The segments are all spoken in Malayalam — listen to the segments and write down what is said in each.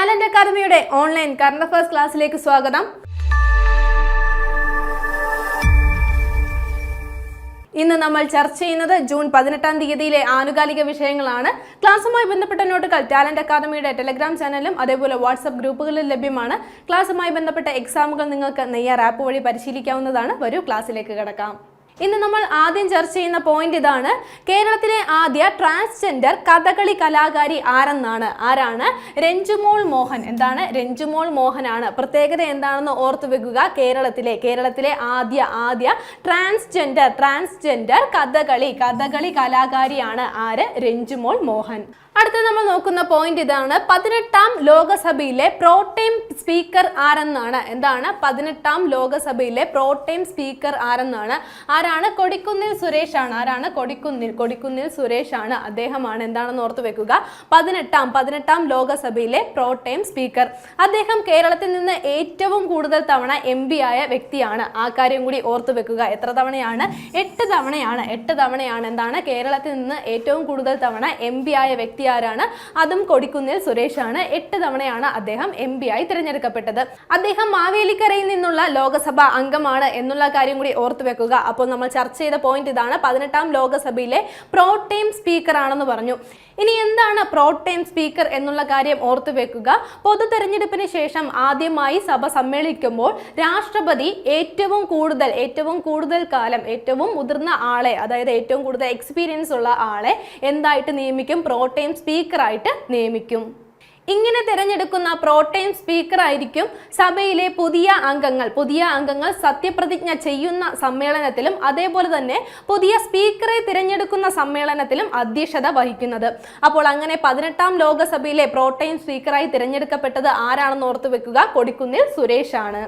ടാലന്റ് അക്കാദമിയുടെ ഓൺലൈൻ കറണ്ട് അഫയേഴ്സ് ക്ലാസ്സിലേക്ക് സ്വാഗതം. ഇന്ന് നമ്മൾ ചർച്ച ചെയ്യുന്നത് ജൂൺ പതിനെട്ടാം തീയതിയിലെ ആനുകാലിക വിഷയങ്ങളാണ്. ക്ലാസ്സുമായി ബന്ധപ്പെട്ട നോട്ടുകൾ ടാലന്റ് അക്കാദമിയുടെ ടെലഗ്രാം ചാനലും അതേപോലെ വാട്സപ്പ് ഗ്രൂപ്പുകളിൽ ലഭ്യമാണ്. ക്ലാസ്സുമായി ബന്ധപ്പെട്ട എക്സാമുകൾ നിങ്ങൾക്ക് നെയ്യാർ ആപ്പ് വഴി പരിശീലിക്കാവുന്നതാണ്. വരൂ ക്ലാസ്സിലേക്ക് കിടക്കാം. ഇന്ന് നമ്മൾ ആദ്യം ചർച്ച ചെയ്യുന്ന പോയിന്റ് ഇതാണ്. കേരളത്തിലെ ആദ്യ ട്രാൻസ്ജെൻഡർ കഥകളി കലാകാരി ആരെന്നാണ്? ആരാണ്? രഞ്ജുമോൾ മോഹൻ. എന്താണ്? രഞ്ജുമോൾ മോഹനാണ്. പ്രത്യേകത എന്താണെന്ന് ഓർത്തു വെക്കുക. കേരളത്തിലെ കേരളത്തിലെ ആദ്യ ആദ്യ ട്രാൻസ്ജെൻഡർ ട്രാൻസ്ജെൻഡർ കഥകളി കഥകളി കലാകാരിയാണ് ആര്? രഞ്ജുമോൾ മോഹൻ. അടുത്ത നമ്മൾ നോക്കുന്ന പോയിന്റ് ഇതാണ്. പതിനെട്ടാം ലോകസഭയിലെ പ്രോട്ടൈം സ്പീക്കർ ആരെന്നാണ്? എന്താണ്? പതിനെട്ടാം ലോകസഭയിലെ പ്രോട്ടൈം സ്പീക്കർ ആരെന്നാണ്? ആരാണ്? കൊടിക്കുന്നിൽ സുരേഷ് ആണ് ആരാണ്? കൊടിക്കുന്നിൽ കൊടിക്കുന്നിൽ സുരേഷ് ആണ് അദ്ദേഹമാണ് എന്താണെന്ന് ഓർത്തു വെക്കുക. പതിനെട്ടാം പതിനെട്ടാം ലോകസഭയിലെ പ്രോട്ടൈം സ്പീക്കർ. അദ്ദേഹം കേരളത്തിൽ നിന്ന് ഏറ്റവും കൂടുതൽ തവണ എം ആയ വ്യക്തിയാണ്. ആ കാര്യം കൂടി ഓർത്തു വെക്കുക. എത്ര തവണയാണ്? എട്ട് തവണയാണ്. എട്ട് തവണയാണ് എന്താണ്? കേരളത്തിൽ നിന്ന് ഏറ്റവും കൂടുതൽ തവണ എം ആയ വ്യക്തി ആരാണ്? അതും കൊടിക്കുന്നിൽ സുരേഷാണ്. എട്ട് തവണയാണ് അദ്ദേഹം എം പി ആയി തിരഞ്ഞെടുക്കപ്പെട്ടത്. അദ്ദേഹം മാവേലിക്കരയിൽ നിന്നുള്ള ലോകസഭാ അംഗമാണ് എന്നുള്ള കാര്യം കൂടി ഓർത്തു വെക്കുക. അപ്പോൾ നമ്മൾ ചർച്ച ചെയ്ത പോയിന്റ് ഇതാണ്. പതിനെട്ടാം ലോകസഭയിലെ പ്രോട്ടേം സ്പീക്കർ ആണെന്ന് പറഞ്ഞു. ഇനി എന്താണ് പ്രോട്ടേം സ്പീക്കർ എന്നുള്ള കാര്യം ഓർത്തു വെക്കുക. പൊതു തെരഞ്ഞെടുപ്പിന് ശേഷം ആദ്യമായി സഭ സമ്മേളിക്കുമ്പോൾ രാഷ്ട്രപതി ഏറ്റവും കൂടുതൽ ഏറ്റവും കൂടുതൽ കാലം ഏറ്റവും മുതിർന്ന ആളെ അതായത് ഏറ്റവും കൂടുതൽ എക്സ്പീരിയൻസ് ഉള്ള ആളെ എന്തായിട്ട് നിയമിക്കും? പ്രോട്ടൈം സ്പീക്കറായിട്ട് നിയമിക്കും. ഇങ്ങനെ തിരഞ്ഞെടുക്കുന്ന പ്രോട്ടൈം സ്പീക്കർ ആയിരിക്കും സഭയിലെ പുതിയ അംഗങ്ങൾ പുതിയ അംഗങ്ങൾ സത്യപ്രതിജ്ഞ ചെയ്യുന്ന സമ്മേളനത്തിലും അതേപോലെ തന്നെ പുതിയ സ്പീക്കറെ തിരഞ്ഞെടുക്കുന്ന സമ്മേളനത്തിലും അധ്യക്ഷത വഹിക്കുന്നത്. അപ്പോൾ അങ്ങനെ പതിനെട്ടാം ലോകസഭയിലെ പ്രോട്ടൈം സ്പീക്കറായി തിരഞ്ഞെടുക്കപ്പെട്ടത് ആരാണെന്ന് ഓർത്തു വെക്കുക? കൊടിക്കുന്നിൽ സുരേഷ് ആണ്.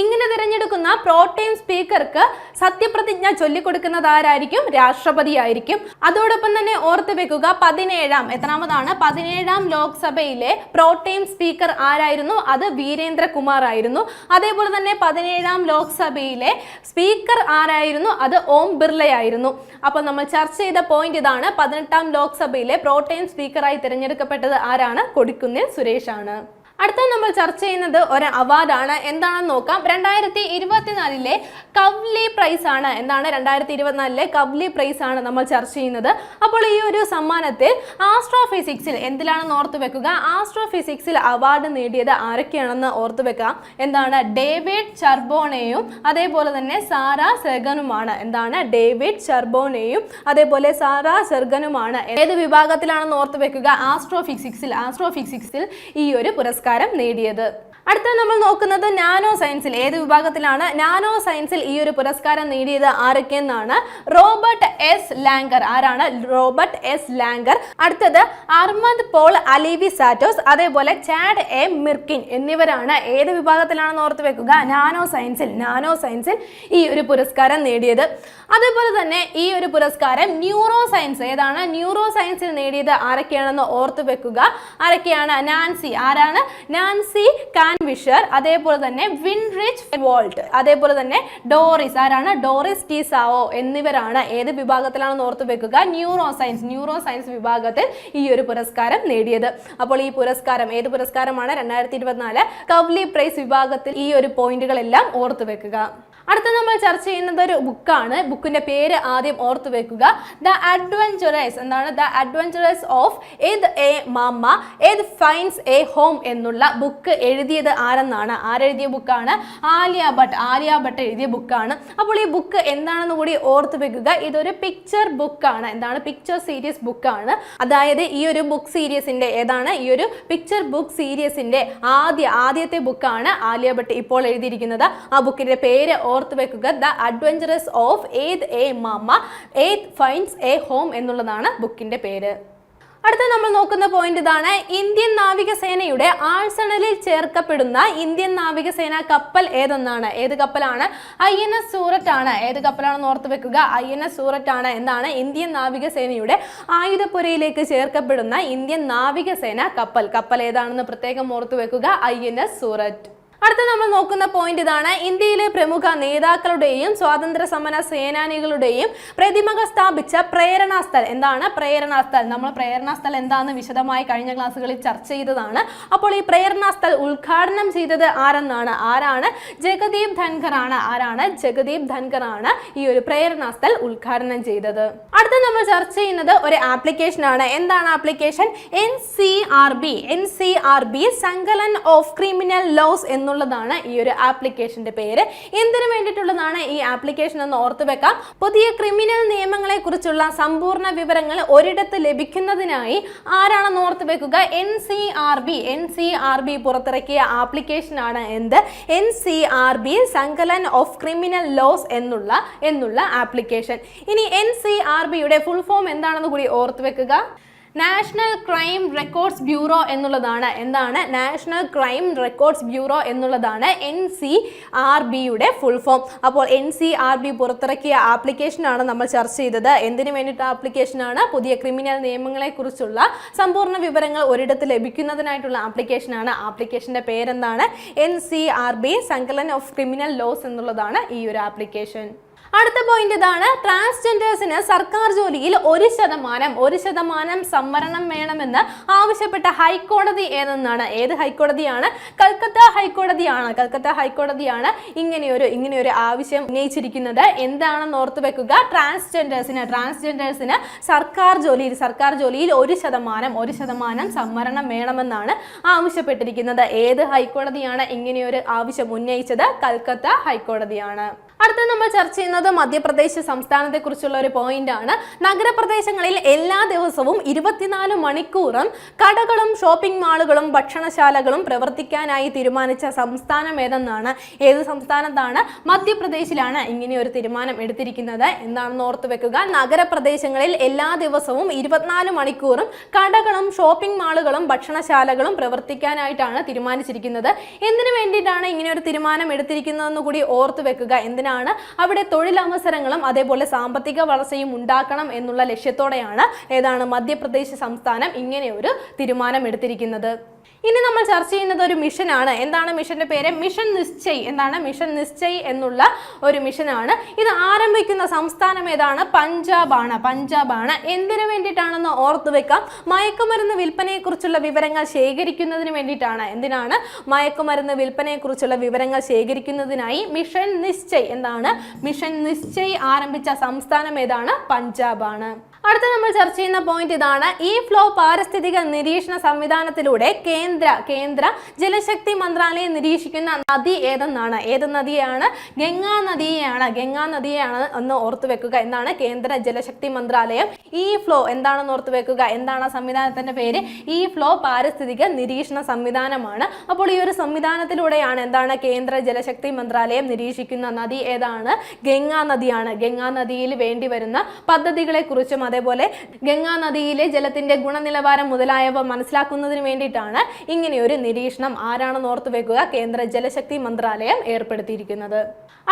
ഇങ്ങനെ തിരഞ്ഞെടുക്കുന്ന പ്രോട്ടൈം സ്പീക്കർക്ക് സത്യപ്രതിജ്ഞ ചൊല്ലിക്കൊടുക്കുന്നത് ആരായിരിക്കും? രാഷ്ട്രപതി ആയിരിക്കും. അതോടൊപ്പം തന്നെ ഓർത്ത് വെക്കുക പതിനേഴാം എത്രാമതാണ്? പതിനേഴാം ലോക്സഭയിലെ പ്രോട്ടൈം സ്പീക്കർ ആരായിരുന്നു? അത് വീരേന്ദ്രകുമാർ ആയിരുന്നു. അതേപോലെ തന്നെ പതിനേഴാം ലോക്സഭയിലെ സ്പീക്കർ ആരായിരുന്നു? അത് ഓം ബിർളയായിരുന്നു അപ്പോൾ നമ്മൾ ചർച്ച ചെയ്ത പോയിന്റ് ഇതാണ്. പതിനെട്ടാം ലോക്സഭയിലെ പ്രോട്ടൈം സ്പീക്കറായി തിരഞ്ഞെടുക്കപ്പെട്ടത് ആരാണ്? കൊടിക്കുന്നിൽ സുരേഷ് ആണ് അടുത്ത നമ്മൾ ചർച്ച ചെയ്യുന്നത് ഒരു അവാർഡാണ് എന്താണെന്ന് നോക്കാം. രണ്ടായിരത്തി ഇരുപത്തിനാലിലെ കവ്ലി പ്രൈസ് ആണ്. എന്താണ് രണ്ടായിരത്തി ഇരുപത്തിനാലിലെ കവ്ലി പ്രൈസ് ആണ് നമ്മൾ ചർച്ച ചെയ്യുന്നത്. അപ്പോൾ ഈ ഒരു സമ്മാനത്തിൽ ആസ്ട്രോഫിസിക്സിൽ എന്തിലാണെന്ന് ഓർത്തു വെക്കുക? ആസ്ട്രോഫിസിക്സിൽ അവാർഡ് നേടിയത് ആരൊക്കെയാണെന്ന് ഓർത്തു വെക്കാം എന്താണ്? ഡേവിഡ് ചർബോണയും അതേപോലെ തന്നെ സാറ സെർഗനുമാണ്. എന്താണ്? ഡേവിഡ് ചർബോണയും അതേപോലെ സാറ സെർഗനുമാണ്. ഏത് വിഭാഗത്തിലാണെന്ന് ഓർത്തു വെക്കുക? ആസ്ട്രോഫിസിക്സിൽ ആസ്ട്രോഫിസിക്സിൽ ഈ ഒരു പുരസ്കാരം നേടിയത് അടുത്ത നമ്മൾ നോക്കുന്നത് നാനോ സയൻസിൽ ഏത് വിഭാഗത്തിലാണ് നാനോ സയൻസിൽ ഈ ഒരു പുരസ്കാരം നേടിയത്? ആരൊക്കെയെന്നാണ്? Robert S. ലാങ്കർ. ആരാണ്? Robert S. ലാങ്കർ. അടുത്തത് അർമദ് പോൾ അലിവി സാറ്റോസ് അതേപോലെ ചാഡ് എ. മിർക്കിൻ എന്നിവരാണ് ഏത് വിഭാഗത്തിലാണെന്ന് ഓർത്ത് വെക്കുക? നാനോ സയൻസിൽ നാനോ സയൻസിൽ ഈ ഒരു പുരസ്കാരം നേടിയത്. അതേപോലെ തന്നെ ഈ ഒരു പുരസ്കാരം ന്യൂറോ സയൻസ് ഏതാണ്? ന്യൂറോ സയൻസിൽ നേടിയത് ആരൊക്കെയാണെന്ന് ഓർത്ത് വെക്കുക? ആരൊക്കെയാണ്? നാൻസി. ആരാണ്? നാൻസി കാൻവിഷർ അതേപോലെ തന്നെ വിൻറിച്ച് വോൾട്ട് അതേപോലെ തന്നെ ഡോറിസ് ആരാണ്? ഡോറിസ് ടി സാവോ എന്നിവരാണ് ഏത് വിഭാഗത്തിലാണെന്ന് ഓർത്ത് വെക്കുക? ന്യൂറോ സയൻസ് ന്യൂറോ സയൻസ് വിഭാഗത്തിൽ ഈ ഒരു പുരസ്കാരം നേടിയത്. അപ്പോൾ ഈ പുരസ്കാരം ഏത് പുരസ്കാരമാണ്? രണ്ടായിരത്തി ഇരുപത്തിനാല് കവ്ലി പ്രൈസ് വിഭാഗത്തിൽ ഈ ഒരു പോയിന്റുകളെല്ലാം ഓർത്ത് വെക്കുക. അടുത്ത നമ്മൾ ചർച്ച ചെയ്യുന്നത് ഒരു ബുക്കാണ്. ബുക്കിന്റെ പേര് ആദ്യം ഓർത്തു വെക്കുക. ദ അഡ്വഞ്ചറേഴ്സ് എന്താണ്? ദ അഡ്വഞ്ചറേഴ്സ് ഓഫ് ഏത് എ മാമ ഏത് ഫൈൻസ് എ ഹോം എന്നുള്ള ബുക്ക് എഴുതിയത് ആരെന്നാണ്? ആരെഴുതിയ ബുക്കാണ്? ആലിയ ഭട്ട് ആലിയ ഭട്ട് എഴുതിയ ബുക്കാണ്. അപ്പോൾ ഈ ബുക്ക് എന്താണെന്ന് കൂടി ഓർത്തു വെക്കുക. ഇതൊരു പിക്ചർ ബുക്കാണ് എന്താണ്? പിക്ചർ സീരീസ് ബുക്കാണ് അതായത് ഈ ഒരു ബുക്ക് സീരീസിന്റെ ഏതാണ്? ഈ ഒരു പിക്ചർ ബുക്ക് സീരീസിന്റെ ആദ്യ ആദ്യത്തെ ബുക്കാണ് ആലിയ ഭട്ട് ഇപ്പോൾ എഴുതിയിരിക്കുന്നത്. ആ ബുക്കിന്റെ പേര് ഓർത്ത് വെക്കുക. ദ അഡ്വഞ്ചറസ് ഓഫ് ഏത് എ മാമ ഏത് ഫൈൻസ് എ ഹോം എന്നുള്ളതാണ് ബുക്കിന്റെ പേര്. അടുത്ത നമ്മൾ നോക്കുന്ന പോയിന്റ് ഇതാണ്. ഇന്ത്യൻ നാവികസേനയുടെ ആഴ്സണലിൽ ചേർക്കപ്പെടുന്ന ഇന്ത്യൻ നാവികസേന കപ്പൽ ഏതെന്നാണ്? ഏത് കപ്പലാണ്? ഐ എൻ എസ് സൂററ്റ് ആണ് ഏത് കപ്പലാണെന്ന് ഓർത്ത് വെക്കുക. ഐ എൻ എസ് സൂററ്റ് ആണ് എന്താണ് ഇന്ത്യൻ നാവികസേനയുടെ ആയുധപ്പുരയിലേക്ക് ചേർക്കപ്പെടുന്ന ഇന്ത്യൻ നാവികസേന കപ്പൽ. കപ്പൽ ഏതാണെന്ന് പ്രത്യേകം ഓർത്ത് വെക്കുക. I N S Surat. അടുത്ത നമ്മൾ നോക്കുന്ന പോയിന്റ് ഇതാണ്. ഇന്ത്യയിലെ പ്രമുഖ നേതാക്കളുടെയും സ്വാതന്ത്ര്യ സമര സേനാനികളുടെയും പ്രതിമകൾ സ്ഥാപിച്ച പ്രേരണാസ്ഥൽ എന്താണ് പ്രേരണാസ്ഥൽ നമ്മൾ പ്രേരണാസ്ഥൽ എന്താണെന്ന് വിശദമായി കഴിഞ്ഞ ക്ലാസ്സുകളിൽ ചർച്ച ചെയ്തതാണ്. അപ്പോൾ ഈ പ്രേരണാസ്ഥൽ ഉദ്ഘാടനം ചെയ്തത് ആരെന്നാണ്? ആരാണ്? ജഗദീപ് ധൻഖർ ആണ്. ആരാണ്? ജഗദീപ് ധൻഖർ ആണ് ഈ ഒരു പ്രേരണാസ്ഥൽ ഉദ്ഘാടനം ചെയ്തത്. അടുത്ത നമ്മൾ ചർച്ച ചെയ്യുന്നത് ഒരു ആപ്ലിക്കേഷൻ ആണ്. എന്താണ് application N C R B N C R B Sankalan of criminal laws എന്നുള്ളതാണ് ഈ ഒരു ആപ്ലിക്കേഷന്റെ പേര്. എന്തിനു വേണ്ടിയിട്ടുള്ളതാണ് ഈ ആപ്ലിക്കേഷൻ എന്ന് ഓർത്തു വെക്കാം. പുതിയ ക്രിമിനൽ നിയമങ്ങളെ കുറിച്ചുള്ള സമ്പൂർണ വിവരങ്ങൾ ഒരിടത്ത് ലഭിക്കുന്നതിനായി ആരാണെന്ന് ഓർത്തു വെക്കുക? N C R B N C R B പുറത്തിറക്കിയ ആപ്ലിക്കേഷൻ ആണ് എന്ത്? N C R B Sankalan of criminal laws എന്നുള്ള എന്നുള്ള ആപ്ലിക്കേഷൻ. ഇനി എൻ സി ആർ ബിയുടെ ഫുൾ ഫോം എന്താണെന്ന് കൂടി ഓർത്തു വെക്കുക. നാഷണൽ ക്രൈം റെക്കോർഡ്സ് ബ്യൂറോ എന്നുള്ളതാണ്. എന്താണ്? നാഷണൽ ക്രൈം റെക്കോർഡ്സ് ബ്യൂറോ എന്നുള്ളതാണ് എൻ സി ആർ ബിയുടെ ഫുൾ ഫോം അപ്പോൾ എൻ സി ആർ ബി പുറത്തിറക്കിയ ആപ്ലിക്കേഷനാണ് നമ്മൾ ചർച്ച ചെയ്തത്. എന്തിനു വേണ്ടിയിട്ട് ആപ്ലിക്കേഷനാണ് പുതിയ ക്രിമിനൽ നിയമങ്ങളെക്കുറിച്ചുള്ള സമ്പൂർണ വിവരങ്ങൾ ഒരിടത്ത് ലഭിക്കുന്നതിനായിട്ടുള്ള ആപ്ലിക്കേഷനാണ് ആപ്ലിക്കേഷന്റെ പേരെന്താണ്? N C R B Sankalan of criminal laws എന്നുള്ളതാണ് ഈ ഒരു ആപ്ലിക്കേഷൻ അടുത്ത പോയിന്റ് ഇതാണ്. ട്രാൻസ്ജെൻഡേഴ്സിന് സർക്കാർ ജോലിയിൽ ഒരു ശതമാനം ഒരു ശതമാനം സംവരണം വേണമെന്ന് ആവശ്യപ്പെട്ട ഹൈക്കോടതി ഏതെന്നാണ്? ഏത് ഹൈക്കോടതിയാണ്? കൽക്കത്ത ഹൈക്കോടതിയാണ്. കൽക്കത്ത ഹൈക്കോടതിയാണ് ഇങ്ങനെയൊരു ഇങ്ങനെയൊരു ആവശ്യം ഉന്നയിച്ചിരിക്കുന്നത്. എന്താണെന്ന് ഓർത്ത് വെക്കുക. ട്രാൻസ്ജെൻഡേഴ്സിന് ട്രാൻസ്ജെൻഡേഴ്സിന് സർക്കാർ ജോലിയിൽ സർക്കാർ ജോലിയിൽ ഒരു ശതമാനം ഒരു ശതമാനം സംവരണം വേണമെന്നാണ് ആവശ്യപ്പെട്ടിരിക്കുന്നത്. ഏത് ഹൈക്കോടതിയാണ് ഇങ്ങനെയൊരു ആവശ്യം ഉന്നയിച്ചത്? കൽക്കത്ത ഹൈക്കോടതിയാണ്. അടുത്ത നമ്മൾ ചർച്ച ചെയ്യുന്നത് മധ്യപ്രദേശ് സംസ്ഥാനത്തെ കുറിച്ചുള്ള ഒരു പോയിന്റ് ആണ്. നഗരപ്രദേശങ്ങളിൽ എല്ലാ ദിവസവും ഇരുപത്തിനാല് മണിക്കൂറും കടകളും ഷോപ്പിംഗ് മാളുകളും ഭക്ഷണശാലകളും പ്രവർത്തിക്കാനായി തീരുമാനിച്ച സംസ്ഥാനം ഏതെന്നാണ്? ഏത് സംസ്ഥാനത്താണ്? മധ്യപ്രദേശിലാണ് ഇങ്ങനെ ഒരു തീരുമാനം എടുത്തിരിക്കുന്നത്. എന്താണെന്ന് ഓർത്തു വെക്കുക. നഗരപ്രദേശങ്ങളിൽ എല്ലാ ദിവസവും ഇരുപത്തിനാല് മണിക്കൂറും കടകളും ഷോപ്പിംഗ് മാളുകളും ഭക്ഷണശാലകളും പ്രവർത്തിക്കാനായിട്ടാണ് തീരുമാനിച്ചിരിക്കുന്നത്. എന്തിനു വേണ്ടിയിട്ടാണ് ഇങ്ങനെ ഒരു തീരുമാനം എടുത്തിരിക്കുന്നതെന്ന് കൂടി ഓർത്തു വെക്കുക. എന്തിനാണ് അവിടെ തൊഴിലവസരങ്ങളും അതേപോലെ സാമ്പത്തിക വളർച്ചയും ഉണ്ടാക്കണം എന്നുള്ള ലക്ഷ്യത്തോടെയാണ് ഏതാണ് മധ്യപ്രദേശ് സംസ്ഥാനം ഇങ്ങനെ ഒരു തീരുമാനം എടുത്തിരിക്കുന്നത് ഇനി നമ്മൾ ചർച്ച ചെയ്യുന്നത് ഒരു മിഷനാണ്. എന്താണ് മിഷന്റെ പേര്? മിഷൻ നിശ്ചയ്. എന്താണ്? മിഷൻ നിശ്ചയ് എന്നുള്ള ഒരു മിഷനാണ്. ഇത് ആരംഭിക്കുന്ന സംസ്ഥാനം ഏതാണ്? പഞ്ചാബാണ്. പഞ്ചാബാണ്. എന്തിനു വേണ്ടിയിട്ടാണെന്ന് ഓർത്തു വെക്കാം. മയക്കുമരുന്ന് വിൽപ്പനയെക്കുറിച്ചുള്ള വിവരങ്ങൾ ശേഖരിക്കുന്നതിന് വേണ്ടിയിട്ടാണ്. എന്തിനാണ് മയക്കുമരുന്ന് വിൽപ്പനയെക്കുറിച്ചുള്ള വിവരങ്ങൾ ശേഖരിക്കുന്നതിനായി മിഷൻ നിശ്ചയ്. എന്താണ്? മിഷൻ നിശ്ചയ് ആരംഭിച്ച സംസ്ഥാനം ഏതാണ്? പഞ്ചാബാണ്. അടുത്ത നമ്മൾ ചർച്ച ചെയ്യുന്ന പോയിന്റ് ഇതാണ്. ഈ ഫ്ലോ പാരിസ്ഥിതിക നിരീക്ഷണ സംവിധാനത്തിലൂടെ കേന്ദ്ര കേന്ദ്ര ജലശക്തി മന്ത്രാലയം നിരീക്ഷിക്കുന്ന നദി ഏതെന്നാണ്? ഏത് നദിയാണ്? ഗംഗാ നദിയെയാണ്. ഗംഗാ നദിയെയാണ് എന്ന് ഓർത്തു വെക്കുക എന്നാണ് കേന്ദ്ര ജലശക്തി മന്ത്രാലയം. ഈ ഫ്ലോ എന്താണെന്ന് ഓർത്തു വെക്കുക? എന്താണ് സംവിധാനത്തിന്റെ പേര്? ഈ ഫ്ലോ പാരിസ്ഥിതിക നിരീക്ഷണ സംവിധാനമാണ്. അപ്പോൾ ഈ ഒരു സംവിധാനത്തിലൂടെയാണ് എന്താണ് കേന്ദ്ര ജലശക്തി മന്ത്രാലയം നിരീക്ഷിക്കുന്ന നദി ഏതാണ്? ഗംഗാ നദിയാണ്. ഗംഗാ നദിയിൽ വേണ്ടി വരുന്ന പദ്ധതികളെ കുറിച്ചും അതേപോലെ ഗംഗാ നദിയിലെ ജലത്തിന്റെ ഗുണനിലവാരം മുതലായവ മനസ്സിലാക്കുന്നതിന് വേണ്ടിയിട്ടാണ് ഇങ്ങനെയൊരു നിരീക്ഷണം ആരാണെന്ന് ഓർത്തു വെക്കുക കേന്ദ്ര ജലശക്തി മന്ത്രാലയം ഏർപ്പെടുത്തിയിരിക്കുന്നത്.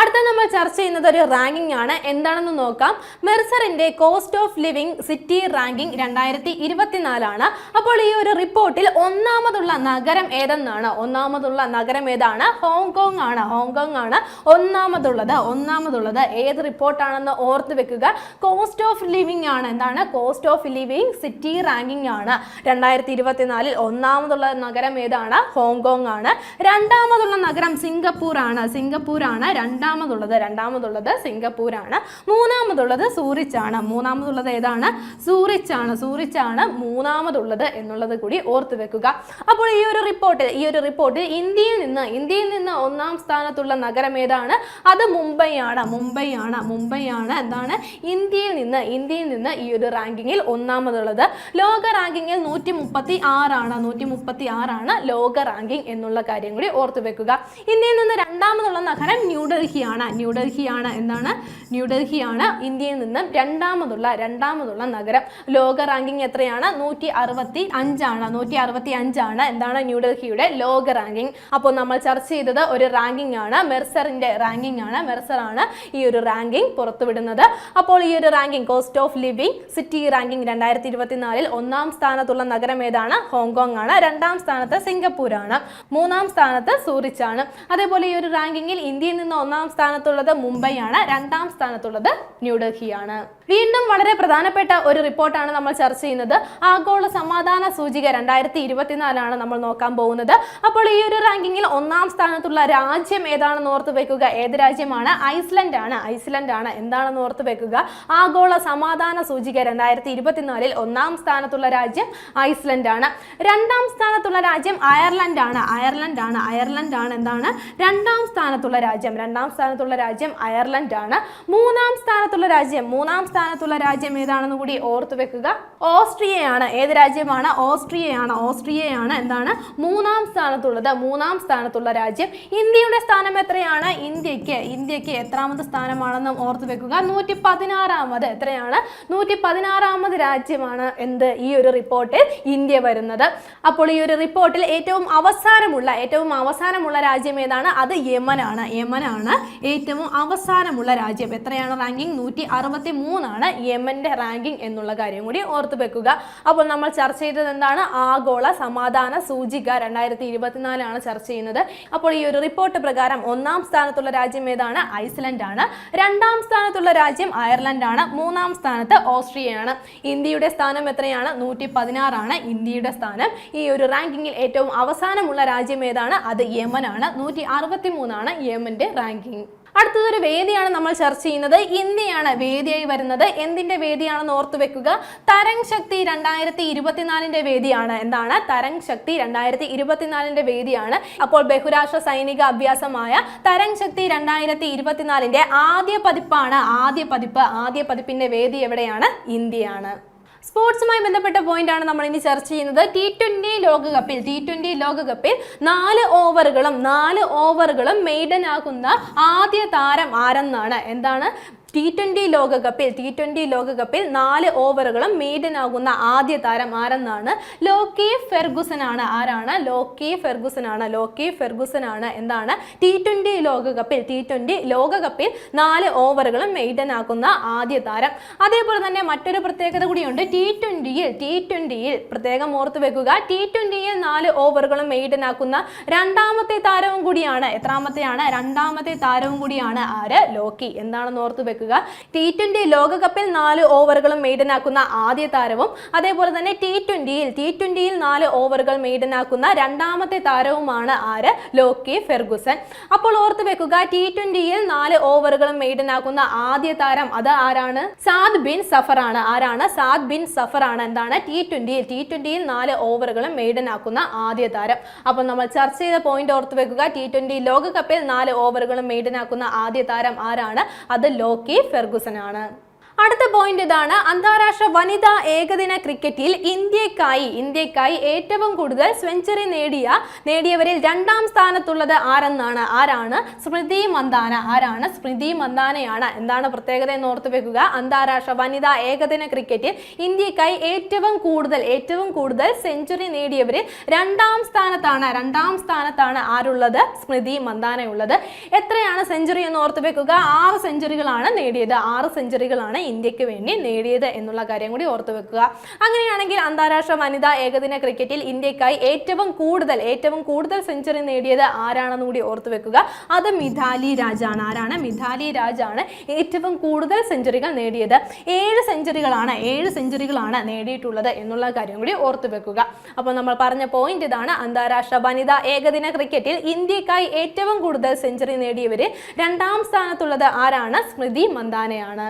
അടുത്ത നമ്മൾ ചർച്ച ചെയ്യുന്നത് ഒരു റാങ്കിംഗ് ആണ്. എന്താണെന്ന് നോക്കാം. മെർസറിന്റെ cost of living city ranking രണ്ടായിരത്തി ഇരുപത്തിനാലാണ് അപ്പോൾ ഈ ഒരു റിപ്പോർട്ടിൽ ഒന്നാമതുള്ള നഗരം ഏതെന്നാണ്? ഒന്നാമതുള്ള നഗരം ഏതാണ്? ഹോങ്കോങ് ആണ്. ഹോങ്കോങ് ആണ് ഒന്നാമതുള്ളത്. ഒന്നാമതുള്ളത് ഏത് റിപ്പോർട്ടാണെന്ന് ഓർത്ത് വെക്കുക. കോസ്റ്റ് ഓഫ് ലിവിംഗ് ആണ് എന്താണ്? Cost of living city ranking ആണ്. രണ്ടായിരത്തി ഇരുപത്തിനാലിൽ ഒന്നാമതുള്ള നഗരം ഏതാണ്? ഹോങ്കോങ് ആണ്. രണ്ടാമതുള്ള നഗരം സിംഗപ്പൂർ ആണ്. സിംഗപ്പൂർ ആണ് രണ്ടാമതുള്ളത്. രണ്ടാമതുള്ളത് സിംഗപ്പൂർ ആണ്. മൂന്നാമതുള്ളത് സൂറിച്ച് ആണ്. മൂന്നാമതുള്ളത് ഏതാണ്? സൂറിച്ച് ആണ്. സൂറിച്ച് ആണ് മൂന്നാമതുള്ളത് എന്നുള്ളത് കൂടി ഓർത്ത് വെക്കുക. അപ്പോൾ ഈ ഒരു റിപ്പോർട്ട് ഈ ഒരു റിപ്പോർട്ട് ഇന്ത്യയിൽ നിന്ന് ഇന്ത്യയിൽ നിന്ന് ഒന്നാം സ്ഥാനത്തുള്ള നഗരം ഏതാണ്? അത് മുംബൈ ആണ്. മുംബൈ ആണ്. മുംബൈ ആണ്. എന്താണ്? ഇന്ത്യയിൽ നിന്ന് ഇന്ത്യയിൽ നിന്ന് ഈ ഒരു റാങ്കിങ്ങിൽ ഒന്നാമതുള്ളത്. ലോക റാങ്കിങ്ങിൽ നൂറ്റി മുപ്പത്തി ആറാണ് നൂറ്റി മുപ്പത്തി ആറാണ് ലോക റാങ്കിങ് എന്നുള്ള കാര്യം കൂടി ഓർത്തു വെക്കുക. ഇന്ത്യയിൽ നിന്ന് രണ്ടാമതുള്ള നഗരം ന്യൂഡൽഹിയാണ്. ന്യൂഡൽഹിയാണ് എന്താണ്? ന്യൂഡൽഹിയാണ് ഇന്ത്യയിൽ നിന്ന് രണ്ടാമതുള്ള രണ്ടാമതുള്ള നഗരം. ലോക റാങ്കിങ് എത്രയാണ്? നൂറ്റി അറുപത്തി അഞ്ചാണ് നൂറ്റി അറുപത്തി അഞ്ചാണ് എന്താണ് ന്യൂഡൽഹിയുടെ ലോക റാങ്കിങ്. അപ്പോൾ നമ്മൾ ചർച്ച ചെയ്തത് ഒരു റാങ്കിങ് ആണ്. മെർസറിന്റെ റാങ്കിങ് ആണ്. മെർസറാണ് ഈ ഒരു റാങ്കിങ് പുറത്തുവിടുന്നത്. അപ്പോൾ ഈ ഒരു ranking cost of living city ranking രണ്ടായിരത്തി ഇരുപത്തിനാലിൽ ഒന്നാം സ്ഥാനത്തുള്ള നഗരം ഏതാണ്? ഹോങ്കോങ് ആണ്. രണ്ടാം സ്ഥാനത്ത് സിംഗപ്പൂരാണ് മൂന്നാം സ്ഥാനത്ത് ആണ്. അതേപോലെ ഈ ഒരു റാങ്കിങ്ങിൽ ഇന്ത്യയിൽ നിന്ന് ഒന്നാം സ്ഥാനത്തുള്ളത് മുംബൈ ആണ്. രണ്ടാം സ്ഥാനത്തുള്ളത് ന്യൂഡൽഹിയാണ് വീണ്ടും വളരെ പ്രധാനപ്പെട്ട ഒരു റിപ്പോർട്ടാണ് നമ്മൾ ചർച്ച ചെയ്യുന്നത്. ആഗോള സമാധാന സൂചിക രണ്ടായിരത്തി ഇരുപത്തിനാലാണ് നമ്മൾ നോക്കാൻ പോകുന്നത്. അപ്പോൾ ഈ ഒരു റാങ്കിങ്ങിൽ ഒന്നാം സ്ഥാനത്തുള്ള രാജ്യം ഏതാണെന്ന് ഓർത്ത് വെക്കുക? ഏത് രാജ്യമാണ്? ഐസ്ലൻഡ് ആണ്. ഐസ്ലൻഡ് ആണ്. എന്താണെന്ന് ഓർത്ത് വെക്കുക? ആഗോള സമാധാന സൂചിക രണ്ടായിരത്തി ഇരുപത്തിനാലിൽ ഒന്നാം സ്ഥാനത്തുള്ള രാജ്യം ഐസ്ലൻഡ് ആണ് രണ്ടാം സ്ഥാനത്തുള്ള രാജ്യം അയർലൻഡ് ആണ് അയർലൻഡ് ആണ് അയർലൻഡ് ആണ് എന്താണ്? രണ്ടാം സ്ഥാനത്തുള്ള രാജ്യം. രണ്ടാം സ്ഥാനത്തുള്ള രാജ്യം അയർലൻഡ് ആണ് മൂന്നാം സ്ഥാനത്തുള്ള രാജ്യം. മൂന്നാം സ്ഥാനത്തുള്ള രാജ്യം ഏതാണെന്ന് കൂടി ഓർത്തു വെക്കുക. ഓസ്ട്രിയയാണ്. ഏത് രാജ്യമാണ്? ഓസ്ട്രിയയാണ്. ഓസ്ട്രിയയാണ് എന്താണ്? മൂന്നാം സ്ഥാനത്തുള്ളത്. മൂന്നാം സ്ഥാനത്തുള്ള രാജ്യം. ഇന്ത്യയുടെ സ്ഥാനം എത്രയാണ്? ഇന്ത്യയ്ക്ക്. ഇന്ത്യയ്ക്ക് എത്രാമത് സ്ഥാനമാണെന്നും ഓർത്തു വെക്കുക. നൂറ്റി പതിനാറാമത് എത്രയാണ് നൂറ്റി പതിനാറാമത് രാജ്യമാണ് എന്ത് ഈ ഒരു റിപ്പോർട്ടിൽ ഇന്ത്യ വരുന്നത്. അപ്പോൾ ഈ ഒരു റിപ്പോർട്ടിൽ ഏറ്റവും അവസാനമുള്ള ഏറ്റവും അവസാനമുള്ള രാജ്യം ഏതാണ്? അത് യമനാണ്. യമനാണ് ഏറ്റവും അവസാനമുള്ള രാജ്യം. എത്രയാണ്? റാങ്കിങ് നൂറ്റി അറുപത്തി മൂന്നാണ് യമന്റെ റാങ്കിങ് എന്നുള്ള കാര്യം കൂടി ഓർത്തു വെക്കുക. അപ്പോൾ നമ്മൾ ചർച്ച ചെയ്തത് എന്താണ്? ആഗോള സമാധാന സൂചിക രണ്ടായിരത്തി ഇരുപത്തിനാലാണ് ചർച്ച ചെയ്യുന്നത്. അപ്പോൾ ഈ ഒരു റിപ്പോർട്ട് പ്രകാരം ഒന്നാം സ്ഥാനത്തുള്ള രാജ്യം ഏതാണ്? ഐസ്ലൻഡ് ആണ് രണ്ടാം സ്ഥാനത്തുള്ള രാജ്യം അയർലൻഡ് ആണ് മൂന്നാം സ്ഥാനത്ത് ഓസ്ട്രിയയാണ്. ഇന്ത്യയുടെ സ്ഥാനം എത്രയാണ്? നൂറ്റി പതിനാറാണ് ഇന്ത്യയുടെ സ്ഥാനം. ഈ ഒരു റാങ്കിങ്ങിൽ ഏറ്റവും അവസാനമുള്ള രാജ്യം ഏതാണ്? അത് യമനാണ്. നൂറ്റി അറുപത്തി മൂന്നാണ് യമന്റെ റാങ്കിങ്. അടുത്തതൊരു വേദിയാണ് നമ്മൾ ചർച്ച ചെയ്യുന്നത്. ഇന്ത്യയാണ് വേദിയായി വരുന്നത്. എന്തിന്റെ വേദിയാണെന്ന് ഓർത്തു വെക്കുക. തരംഗ് ശക്തി രണ്ടായിരത്തി ഇരുപത്തിനാലിന്റെ വേദിയാണ്. എന്താണ്? തരംഗ് ശക്തി രണ്ടായിരത്തി ഇരുപത്തിനാലിന്റെ വേദിയാണ്. അപ്പോൾ ബഹുരാഷ്ട്ര സൈനിക അഭ്യാസമായ തരംഗ് ശക്തി രണ്ടായിരത്തി ഇരുപത്തിനാലിന്റെ ആദ്യ പതിപ്പാണ് ആദ്യ പതിപ്പ്. ആദ്യ പതിപ്പിന്റെ വേദി എവിടെയാണ്? ഇന്ത്യയാണ്. സ്പോർട്സുമായി ബന്ധപ്പെട്ട പോയിന്റ് ആണ് നമ്മൾ ഇനി ചർച്ച ചെയ്യുന്നത്. ടി ട്വന്റി ലോകകപ്പിൽ ടി ട്വന്റി ലോകകപ്പിൽ നാല് ഓവറുകളും നാല് ഓവറുകളും മെയ്ഡൻ ആകുന്ന ആദ്യ താരം ആരെന്നാണ്? എന്താണ്? ടി ട്വന്റി ലോകകപ്പിൽ ടി ട്വന്റി ലോകകപ്പിൽ നാല് ഓവറുകളും മെയ്ഡൻ ആകുന്ന ആദ്യ താരം ആരെന്നാണ്? ലോക്കി ഫെർഗുസൻ ആണ് ആരാണ്? ലോക്കി ഫെർഗുസൻ ആണ് ലോക്കി ഫെർഗുസൻ ആണ് എന്താണ്? ടി ട്വന്റി ലോകകപ്പിൽ ടി ട്വന്റി ലോകകപ്പിൽ നാല് ഓവറുകളും മെയ്ഡൻ ആക്കുന്ന ആദ്യ താരം. അതേപോലെ തന്നെ മറ്റൊരു പ്രത്യേകത കൂടിയുണ്ട്. ടി ട്വന്റിയിൽ ടി ട്വന്റിയിൽ പ്രത്യേകം ഓർത്ത് വെക്കുക. ടി ട്വന്റിയിൽ നാല് ഓവറുകളും മെയ്ഡൻ ആക്കുന്ന രണ്ടാമത്തെ താരവും കൂടിയാണ്. എത്രാമത്തെയാണ്? രണ്ടാമത്തെ താരവും കൂടിയാണ് ആര്? ലോക്കി. എന്താണെന്ന് ഓർത്ത് വെക്കുക ടി ട്വന്റി ലോകകപ്പിൽ നാല് ഓവറുകളും മെയ്ഡനാക്കുന്ന ആദ്യ താരവും അതേപോലെ തന്നെ ടി ട്വന്റിയിൽ ടി ട്വന്റിയിൽ നാല് ഓവറുകൾ മെയ്ഡനാക്കുന്ന രണ്ടാമത്തെ താരവുമാണ് ആര്? ലോക്കി ഫെർഗുസൻ അപ്പോൾ ഓർത്ത് വെക്കുക ടി ട്വന്റിയിൽ നാല് ഓവറുകളും മെയ്ഡനാക്കുന്ന ആദ്യ താരം അത് ആരാണ്? സാദ് ബിൻ സഫർ ആണ്. ആരാണ്? സാദ് ബിൻ സഫർ ആണ്. എന്താണ്? ടി ട്വന്റിയിൽ ടി ട്വന്റിയിൽ നാല് ഓവറുകളും മെയ്ഡനാക്കുന്ന ആദ്യ താരം. അപ്പോൾ നമ്മൾ ചർച്ച ചെയ്ത പോയിന്റ് ഓർത്ത് വെക്കുക ടി ട്വന്റി ലോകകപ്പിൽ നാല് ഓവറുകളും മെയ്ഡനാക്കുന്ന ആദ്യ താരം ആരാണ്? അത് ലോക്കി ഫെർഗുസൻ ആണ് അടുത്ത പോയിന്റ് ഇതാണ്. അന്താരാഷ്ട്ര വനിതാ ഏകദിന ക്രിക്കറ്റിൽ ഇന്ത്യക്കായി ഇന്ത്യക്കായി ഏറ്റവും കൂടുതൽ സെഞ്ചുറി നേടിയ നേടിയവരിൽ രണ്ടാം സ്ഥാനത്തുള്ളത് ആരെന്നാണ്? ആരാണ്? സ്മൃതി മന്ദാന. ആരാണ്? സ്മൃതി മന്ദാനയാണ്. എന്താണ് പ്രത്യേകത എന്ന് ഓർത്തു വെക്കുക. അന്താരാഷ്ട്ര വനിതാ ഏകദിന ക്രിക്കറ്റിൽ ഇന്ത്യക്കായി ഏറ്റവും കൂടുതൽ ഏറ്റവും കൂടുതൽ സെഞ്ചുറി നേടിയവരിൽ രണ്ടാം സ്ഥാനത്താണ് രണ്ടാം സ്ഥാനത്താണ് ആരുള്ളത്? സ്മൃതി മന്ദാനയുള്ളത്. എത്രയാണ് സെഞ്ചുറി എന്ന് ഓർത്തു വെക്കുക? ആറ് സെഞ്ചുറികളാണ് നേടിയത്. ആറ് സെഞ്ചുറികളാണ് ഇന്ത്യയ്ക്ക് വേണ്ടി നേടിയത് എന്നുള്ള കാര്യം കൂടി ഓർത്തു വെക്കുക. അങ്ങനെയാണെങ്കിൽ അന്താരാഷ്ട്ര വനിതാ ഏകദിന ക്രിക്കറ്റിൽ ഇന്ത്യക്കായി ഏറ്റവും കൂടുതൽ ഏറ്റവും കൂടുതൽ സെഞ്ചുറി നേടിയത് ആരാണെന്ന് കൂടി ഓർത്തു വെക്കുക. അത് മിഥാലി രാജാണ്. ആരാണ്? മിഥാലി രാജാണ് ഏറ്റവും കൂടുതൽ സെഞ്ചുറികൾ നേടിയത്. ഏഴ് സെഞ്ചുറികളാണ് ഏഴ് സെഞ്ചുറികളാണ് നേടിയിട്ടുള്ളത് എന്നുള്ള കാര്യം കൂടി ഓർത്തു വെക്കുക. അപ്പോൾ നമ്മൾ പറഞ്ഞ പോയിന്റ് ഇതാണ്. അന്താരാഷ്ട്ര വനിതാ ഏകദിന ക്രിക്കറ്റിൽ ഇന്ത്യക്കായി ഏറ്റവും കൂടുതൽ സെഞ്ചുറി നേടിയവരിൽ രണ്ടാം സ്ഥാനത്തുള്ളത് ആരാണ്? സ്മൃതി മന്ദാനയാണ്.